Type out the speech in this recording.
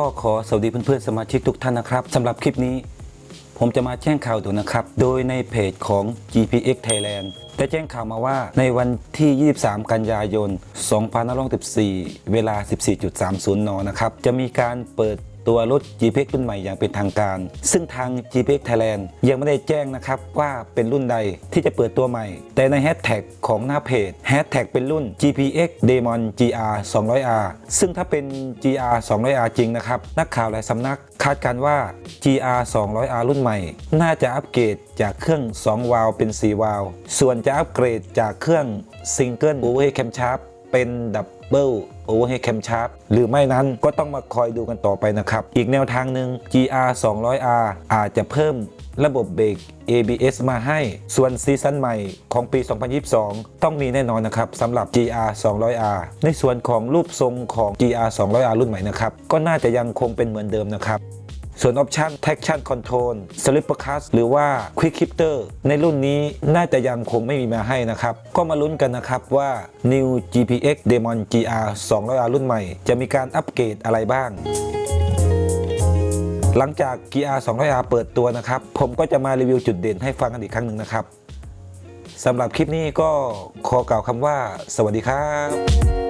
็ขอสวัสดีเพื่อนๆสมาชิกทุกท่านนะครับสำหรับคลิปนี้ผมจะมาแจ้งข่าวด่วนนะครับ โดยในเพจของ GPX Thailand ได้แจ้งข่าวมาว่าในวันที่ 23 กันยายน 2514เวลา 14.30 น นะครับ จะมีการเปิด ตัวรถ GPX รุ่นใหม่อย่างเป็นทางการ ซึ่งทาง GPX Thailand ยังไม่ได้แจ้งนะครับว่าเป็นรุ่นใดที่จะเปิดตัวใหม่ แต่ในแฮชแท็กของหน้าเพจแฮชแท็กเป็นรุ่น GPX Demon GR 200R ซึ่งถ้าเป็น GR 200R จริงนะครับ นักข่าวหลายสำนักคาดการณ์ว่า GR 200R รุ่นใหม่ น่าจะอัปเกรดจากเครื่อง 2 วาล์วเป็น 4 วาล์วส่วนจะอัปเกรดจากเครื่อง Single Overhead Camshaft เป็นดับเบิลโอเวอร์เฮดแคมชาร์ปหรือไม่นั้นก็ต้องมาคอยดูกันต่อไปนะครับ อีกแนวทางหนึ่ง GR 200R อาจจะเพิ่มระบบเบรก ABS มาให้ ส่วนซีซั่นใหม่ของปี 2022 ต้องมีแน่นอนนะครับสำหรับ GR 200R ในส่วนของรูปทรงของ GR 200R รุ่นใหม่นะครับ ก็น่าจะยังคงเป็นเหมือนเดิมนะครับ ส่วนออปชัน traction control slipper clutch หรือว่า quick shifter ในรุ่นนี้น่าจะยังคงไม่มีมาให้นะครับ ก็มาลุ้นกันนะครับว่า New GPX Demon GR 200R รุ่นใหม่ จะมีการอัปเกรดอะไรบ้างหลังจาก GR 200R เปิดตัวนะครับ ผมก็จะมารีวิวจุดเด่นให้ฟังกันอีกครั้งหนึ่งนะครับสำหรับคลิปนี้ก็ขอกล่าวคำว่า สวัสดีครับ